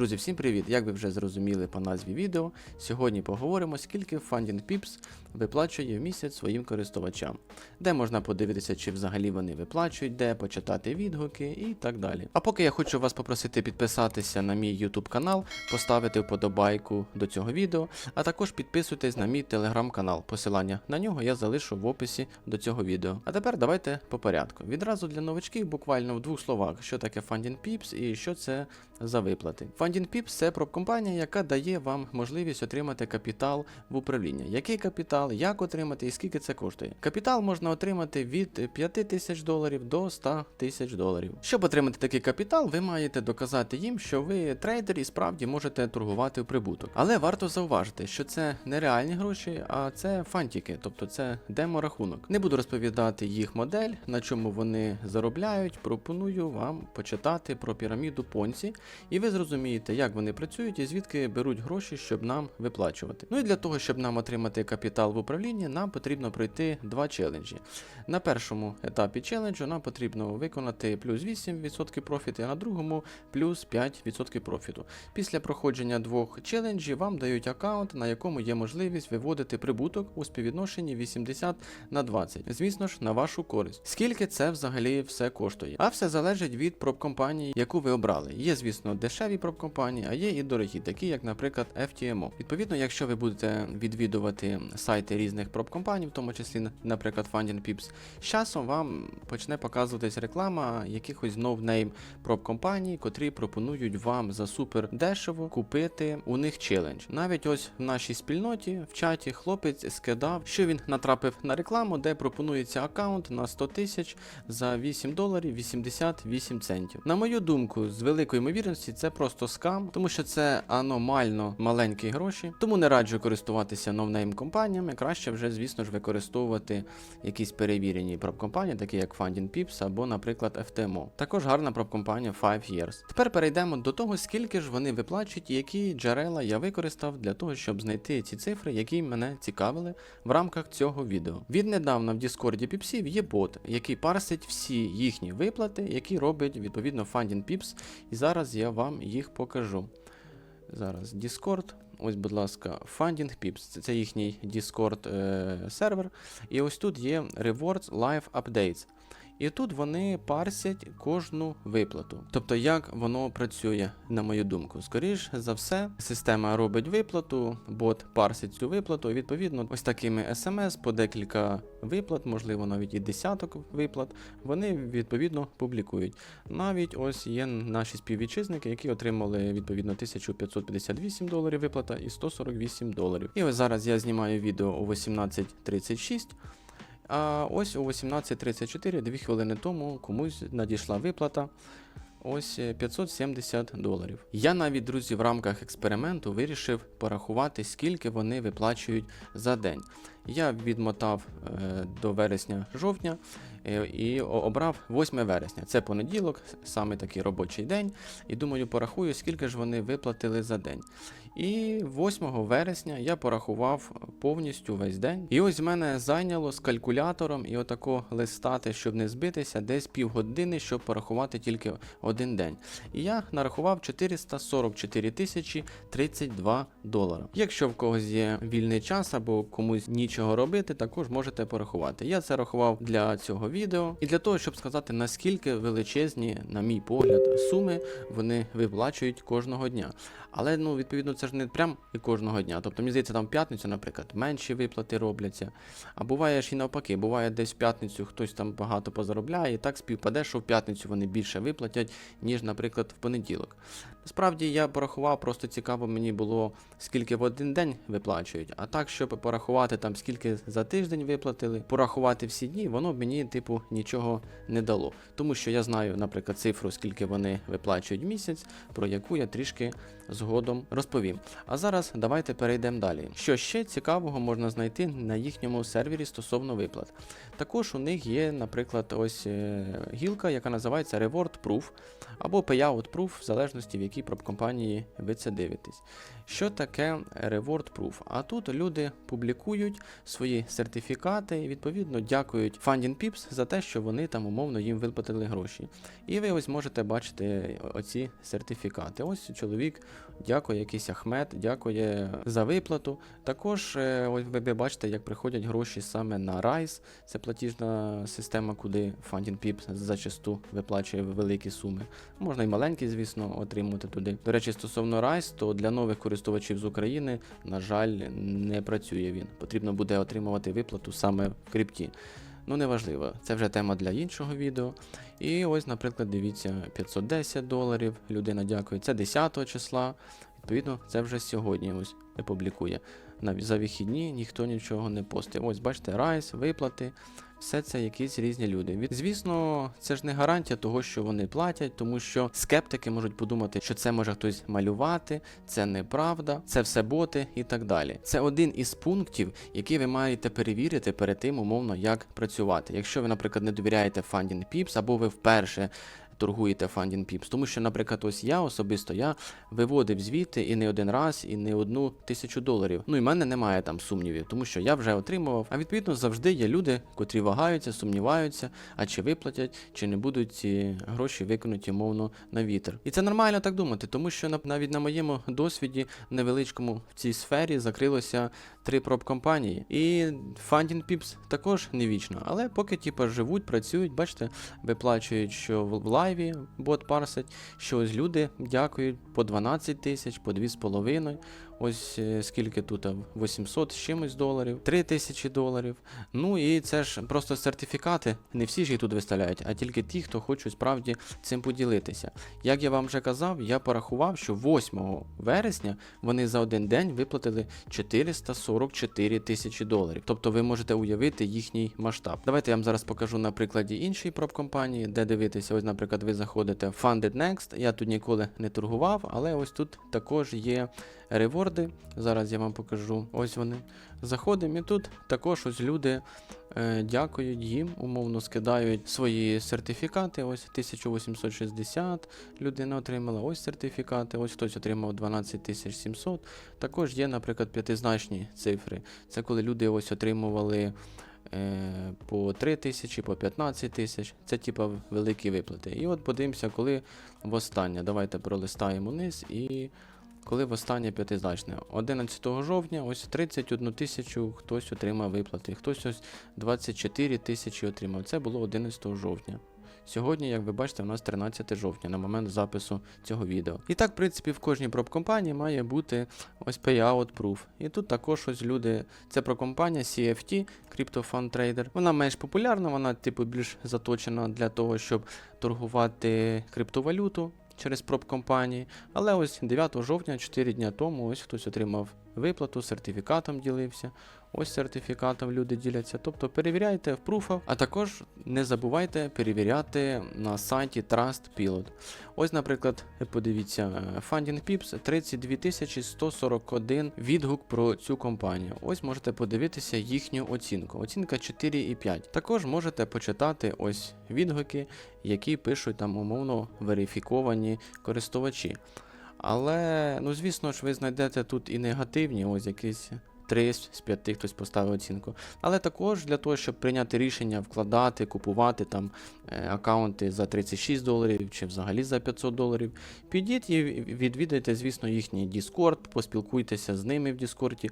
Друзі, всім привіт! Як ви вже зрозуміли по назві відео, сьогодні поговоримо, скільки Funding Pips виплачує в місяць своїм користувачам, де можна подивитися, чи взагалі вони виплачують, де почитати відгуки і так далі. А поки я хочу вас попросити підписатися на мій YouTube канал, поставити вподобайку до цього відео, а також підписуйтесь на мій телеграм-канал. Посилання на нього я залишу в описі до цього відео. А тепер давайте по порядку. Відразу для новачків, буквально в двох словах, що таке Funding Pips і що це за виплати. Pips – це пропкомпанія, яка дає вам можливість отримати капітал в управління. Який капітал, як отримати і скільки це коштує? Капітал можна отримати від 5 тисяч доларів до 100 тисяч доларів. Щоб отримати такий капітал, ви маєте доказати їм, що ви трейдер і справді можете торгувати в прибуток. Але варто зауважити, що це не реальні гроші, а це фантики, тобто це демо-рахунок. Не буду розповідати їх модель, на чому вони заробляють. Пропоную вам почитати про піраміду Понці, і ви зрозумієте, як вони працюють і звідки беруть гроші, щоб нам виплачувати. Ну і для того, щоб нам отримати капітал в управлінні, нам потрібно пройти два челенджі. На першому етапі челенджу нам потрібно виконати плюс 8% профіту, а на другому плюс 5% профіту. Після проходження двох челенджів вам дають аккаунт, на якому є можливість виводити прибуток у співвідношенні 80 на 20. Звісно ж, на вашу користь. Скільки це взагалі все коштує? А все залежить від пропкомпанії, яку ви обрали. Є, звісно, дешеві пропкомпанії, а є і дорогі, такі як, наприклад, FTMO. Відповідно, якщо ви будете відвідувати сайти різних пропкомпаній, в тому числі, наприклад, Funding Pips, з часом вам почне показуватись реклама якихось ноунейм пропкомпаній, котрі пропонують вам за супер дешево купити у них челендж. Навіть ось в нашій спільноті в чаті хлопець скидав, що він натрапив на рекламу, де пропонується аккаунт на 100 тисяч за 8 доларів 88 центів. На мою думку, з великою ймовірності це просто скам, тому що це аномально маленькі гроші. Тому не раджу користуватися новнейм компаніями. Краще вже, звісно ж, використовувати якісь перевірені пропкомпанії, такі як Funding Pips або, наприклад, FTMO. Також гарна пропкомпанія 5 Years. Тепер перейдемо до того, скільки ж вони виплачують і які джерела я використав для того, щоб знайти ці цифри, які мене цікавили в рамках цього відео. Віднедавна в Діскорді Піпсів є бот, який парсить всі їхні виплати, які робить відповідно Funding Pips. І зараз я вам їх покажу. Зараз Discord. Ось, будь ласка, Funding Pips. Це, це їхній Discord е, сервер. І ось тут є Rewards Live Updates. І тут вони парсять кожну виплату. Тобто, як воно працює, на мою думку. Скоріш за все, система робить виплату, бот парсить цю виплату, і відповідно, ось такими смс по декілька виплат, можливо, навіть і десяток виплат, вони відповідно публікують. Навіть ось є наші співвітчизники, які отримали відповідно 1558 доларів виплата і 148 доларів. І ось зараз я знімаю відео о 18.36. А ось о 18.34, 2 хвилини тому, комусь надійшла виплата. Ось е, 570 доларів. Я навіть, друзі, в рамках експерименту вирішив порахувати, скільки вони виплачують за день. Я відмотав е, до вересня-жовтня е, і обрав 8 вересня. Це понеділок, саме такий робочий день. І думаю, порахую, скільки ж вони виплатили за день. І 8 вересня я порахував повністю весь день. І ось в мене зайняло з калькулятором і отако листати, щоб не збитися, десь півгодини, щоб порахувати тільки один день. І я нарахував 444 тисячі 32 долара. Якщо в когось є вільний час або комусь нічого робити, також можете порахувати. Я це рахував для цього відео і для того, щоб сказати, наскільки величезні, на мій погляд, суми вони виплачують кожного дня. Але ну, відповідно, це ж не прям і кожного дня. Тобто, мені здається, там в п'ятницю, наприклад, менші виплати робляться. А буває ж і навпаки, буває десь в п'ятницю хтось там багато позаробляє, і так співпаде, що в п'ятницю вони більше виплатять, ніж, наприклад, в понеділок. Насправді я порахував, просто цікаво мені було, скільки в один день виплачують. А так, щоб порахувати там, скільки за тиждень виплатили, порахувати всі дні, воно мені, типу, нічого не дало. Тому що я знаю, наприклад, цифру, скільки вони виплачують в місяць, про яку я трішки згодом розповім. А зараз давайте перейдемо далі. Що ще цікавого можна знайти на їхньому сервері стосовно виплат. Також у них є, наприклад, ось е, гілка, яка називається Reward Proof або Payout Proof, в залежності в якій компанії ви це дивитесь. Що таке Reward Proof? А тут люди публікують свої сертифікати і відповідно дякують Funding Pips за те, що вони там умовно їм виплатили гроші. І ви ось можете бачити оці сертифікати. Ось чоловік дякує, якийсь Ахмед, дякує за виплату. Також е, ось ви бачите, як приходять гроші саме на Rise. Це платіжна система, куди Funding Pips зачасту виплачує великі суми. Можна і маленькі, звісно, отримати туди. До речі, стосовно Rise, то для нових користувачів з України, на жаль, не працює він. Потрібно буде отримувати виплату саме в крипті. Ну, неважливо, це вже тема для іншого відео. І ось, наприклад, дивіться, 510 доларів. Людина дякує. Це 10 числа. Відповідно, це вже сьогодні ось публікує. За вихідні ніхто нічого не постив. Ось бачите, райс, виплати. Все це якісь різні люди. Звісно, це ж не гарантія того, що вони платять, тому що скептики можуть подумати, що це може хтось малювати, це неправда, це все боти і так далі. Це один із пунктів, який ви маєте перевірити перед тим, умовно, як працювати. Якщо ви, наприклад, не довіряєте Funding Pips, або ви вперше торгуєте Funding Pips. Тому що, наприклад, ось я особисто я виводив звіти і не один раз, і не одну тисячу доларів. Ну і в мене немає там сумнівів, тому що я вже отримував. А відповідно завжди є люди, котрі вагаються, сумніваються, а чи виплатять, чи не будуть ці гроші виконуті мовно на вітер. І це нормально так думати, тому що на- навіть на моєму досвіді невеличкому в цій сфері закрилося три проб-компанії. І Funding Pips також не вічно. Але поки типу, живуть, працюють, бачите, виплачують, що в в лайві бот парсить, що ось люди дякують по 12 тисяч, по 2,5. Ось е, скільки тут а, 800 з чимось доларів, 3 тисячі доларів. Ну і це ж просто сертифікати. Не всі ж їх тут виставляють, а тільки ті, хто хочуть справді цим поділитися. Як я вам вже казав, я порахував, що 8 вересня вони за один день виплатили 444 тисячі доларів. Тобто ви можете уявити їхній масштаб. Давайте я вам зараз покажу на прикладі іншої проб-компанії, де дивитися. Ось, наприклад, ви заходите в Funded Next. Я тут ніколи не торгував, але ось тут також є реворди. Зараз я вам покажу. Ось вони. Заходимо і тут також ось люди е, дякують їм, умовно скидають свої сертифікати. Ось 1860 людина отримала. Ось сертифікати. Ось хтось отримав 12700. Також є, наприклад, п'ятизначні цифри. Це коли люди ось отримували. е, По 3 тисячі, по 15 тисяч, це типа великі виплати. І от подивимося, коли востаннє. Давайте пролистаємо вниз і коли востаннє п'ятизначне. 11 жовтня, ось 31 тисячу хтось отримав виплати, хтось ось 24 тисячі отримав. Це було 11 жовтня. Сьогодні, як ви бачите, у нас 13 жовтня на момент запису цього відео. І так, в принципі, в кожній проб-компанії має бути ось payout proof. І тут також ось люди. Це прокомпанія CFT, Crypto Fund Trader. Вона менш популярна, вона, типу, більш заточена для того, щоб торгувати криптовалюту через проб-компанії. Але ось 9 жовтня, 4 дня тому, ось хтось отримав виплату, сертифікатом ділився. Ось сертифікатом люди діляться. Тобто перевіряйте в пруфах, а також не забувайте перевіряти на сайті TrustPilot. Ось, наприклад, подивіться, е, Funding Pips 32 141 відгук про цю компанію. Ось можете подивитися їхню оцінку. Оцінка 4,5. Також можете почитати ось відгуки, які пишуть там умовно верифіковані користувачі. Але, ну звісно ж, ви знайдете тут і негативні, ось якісь 3 з 5 хтось поставив оцінку. Але також для того, щоб прийняти рішення вкладати, купувати там е, аккаунти за 36 доларів чи взагалі за 500 доларів, підіть і відвідайте, звісно, їхній Discord, поспілкуйтеся з ними в Discord.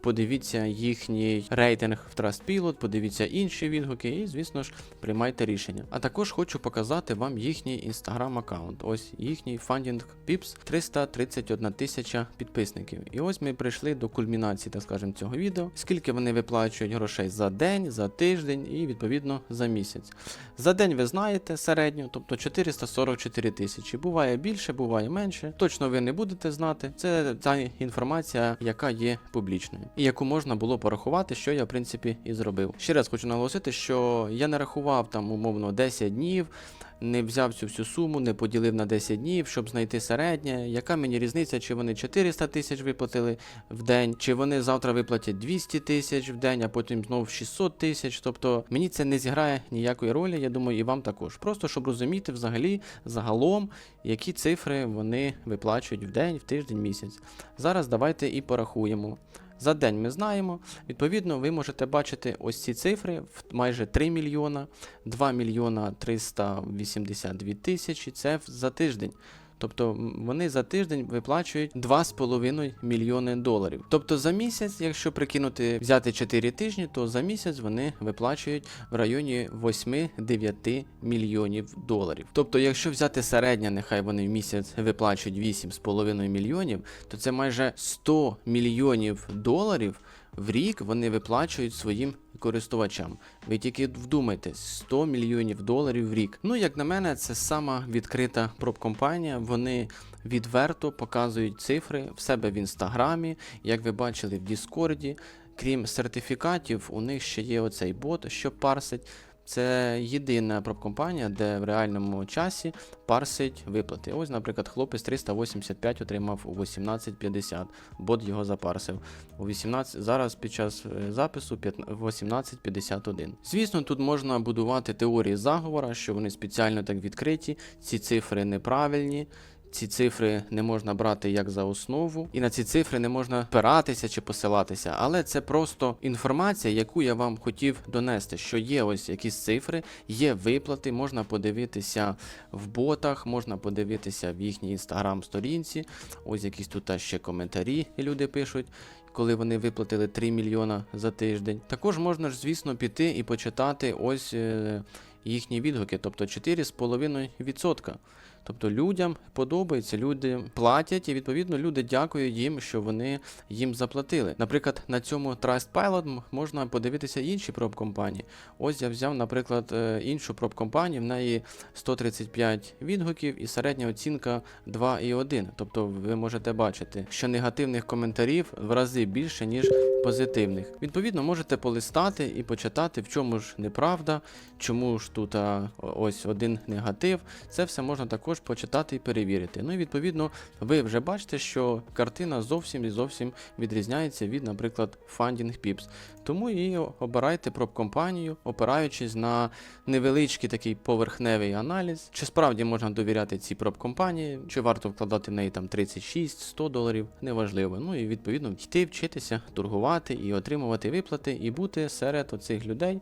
Подивіться їхній рейтинг в TrustPilot, подивіться інші відгуки і, звісно ж, приймайте рішення. А також хочу показати вам їхній інстаграм аккаунт. Ось їхній Funding Pips 331 тисяча підписників. І ось ми прийшли до кульмінації, так скажемо, цього відео. Скільки вони виплачують грошей за день, за тиждень і відповідно за місяць. За день ви знаєте середньо, тобто 444 тисячі. Буває більше, буває менше. Точно ви не будете знати. Це та інформація, яка є публічною. І яку можна було порахувати, що я в принципі і зробив. Ще раз хочу наголосити, що я не рахував там умовно 10 днів. Не взяв цю всю суму, не поділив на 10 днів, щоб знайти середнє. Яка мені різниця, чи вони 400 тисяч виплатили в день, чи вони завтра виплатять 200 тисяч в день, а потім знов 600 тисяч. Тобто мені це не зіграє ніякої ролі, я думаю, і вам також. Просто щоб розуміти взагалі загалом, які цифри вони виплачують в день, в тиждень, місяць. Зараз давайте і порахуємо. За день ми знаємо. Відповідно, ви можете бачити ось ці цифри майже 3 мільйона, 2 мільйона 382 тисячі. Це за тиждень. Тобто вони за тиждень виплачують 2,5 мільйони доларів. Тобто за місяць, якщо прикинути взяти 4 тижні, то за місяць вони виплачують в районі 8-9 мільйонів доларів. Тобто, якщо взяти середнє, нехай вони в місяць виплачують 8,5 мільйонів, то це майже 100 мільйонів доларів в рік вони виплачують своїм користувачам. Ви тільки вдумайтесь, 100 мільйонів доларів в рік. Ну, як на мене, це сама відкрита проб-компанія. Вони відверто показують цифри в себе в інстаграмі, як ви бачили в Діскорді. Крім сертифікатів, у них ще є оцей бот, що парсить. Це єдина проб-компанія, де в реальному часі парсить виплати. Ось, наприклад, хлопець 385 отримав у 18.50. Бот його запарсив. У 18, зараз під час е, запису 15 18.51. Звісно, тут можна будувати теорії заговора, що вони спеціально так відкриті, ці цифри неправильні. Ці цифри не можна брати як за основу, і на ці цифри не можна спиратися чи посилатися. Але це просто інформація, яку я вам хотів донести, що є ось якісь цифри, є виплати, можна подивитися в ботах, можна подивитися в їхній інстаграм-сторінці. Ось якісь тут ще коментарі люди пишуть. Коли вони виплатили 3 мільйона за тиждень. Також можна ж, звісно, піти і почитати ось е, їхні відгуки, тобто 4,5%. Тобто людям подобається, люди платять, і відповідно люди дякують їм, що вони їм заплатили. Наприклад, на цьому Trustpilot можна подивитися інші проб-компанії. Ось я взяв, наприклад, е, іншу проб-компанію, в неї 135 відгуків і середня оцінка 2,1. Тобто ви можете бачити, що негативних коментарів в рази більше, ніж позитивних. Відповідно, можете полистати і почитати, в чому ж неправда, чому ж тут ось один негатив. Це все можна також почитати і перевірити. Ну і відповідно, ви вже бачите, що картина зовсім і зовсім відрізняється від, наприклад, Funding Pips. Тому і обирайте проб-компанію, опираючись на невеличкий такий поверхневий аналіз, чи справді можна довіряти цій проб-компанії, чи варто вкладати в неї там 36-100 доларів, неважливо. Ну і відповідно йти вчитися, торгувати і отримувати виплати, і бути серед оцих людей.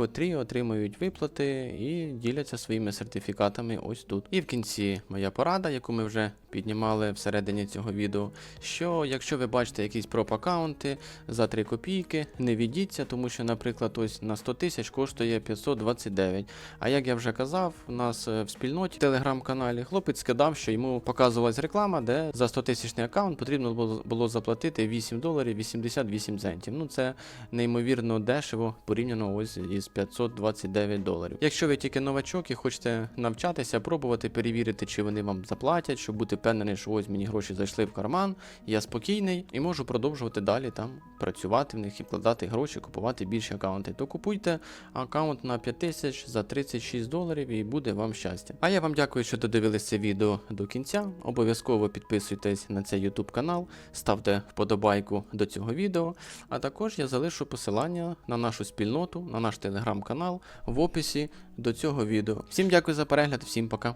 Котрі отримують виплати і діляться своїми сертифікатами ось тут. І в кінці моя порада, яку ми вже піднімали всередині цього відео, що якщо ви бачите якісь проп-аккаунти за 3 копійки, не відійдіться, тому що, наприклад, ось на 100 тисяч коштує 529. А як я вже казав, у нас е, в спільноті в телеграм-каналі хлопець скидав, що йому показувалась реклама, де за 100 тисячний аккаунт потрібно було, було заплатити 8 доларів 88 центів. Ну це неймовірно дешево порівняно ось із 529 доларів. Якщо ви тільки новачок і хочете навчатися, пробувати перевірити, чи вони вам заплатять, щоб бути впевнений, що ось мені гроші зайшли в карман, я спокійний і можу продовжувати далі там працювати в них і вкладати гроші, купувати більші аккаунти. То купуйте аккаунт на 5000 за 36 доларів і буде вам щастя. А я вам дякую, що додивилися відео до кінця. Обов'язково підписуйтесь на цей YouTube канал, ставте вподобайку до цього відео. А також я залишу посилання на нашу спільноту, на наш телеграм-канал в описі до цього відео. Всім дякую за перегляд, всім пока.